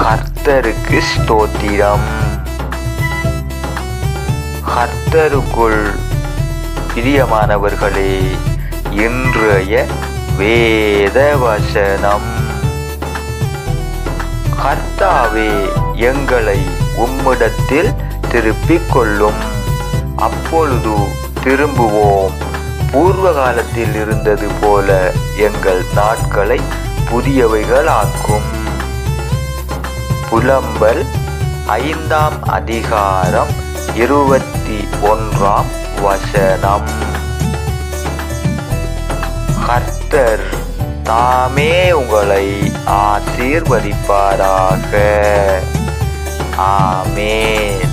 கர்த்தருக்கு ஸ்தோத்திரம். கர்த்தருக்குள் பிரியமானவர்களே இன்றைய வேத வசனம் கர்த்தாவே எங்களை உம்மிடத்தில் திருப்பிக் கொள்ளும். அப்பொழுது திரும்புவோம். பூர்வ காலத்தில் இருந்தது போல எங்கள் நாட்களை புதியவைகளாக்கும். புலம்பல் ஐந்தாம் அதிகாரம் இருபத்தி ஒன்றாம் வசனம். கர்த்தர் தாமே உங்களை ஆசீர்வதிப்பாராக. ஆமேன்.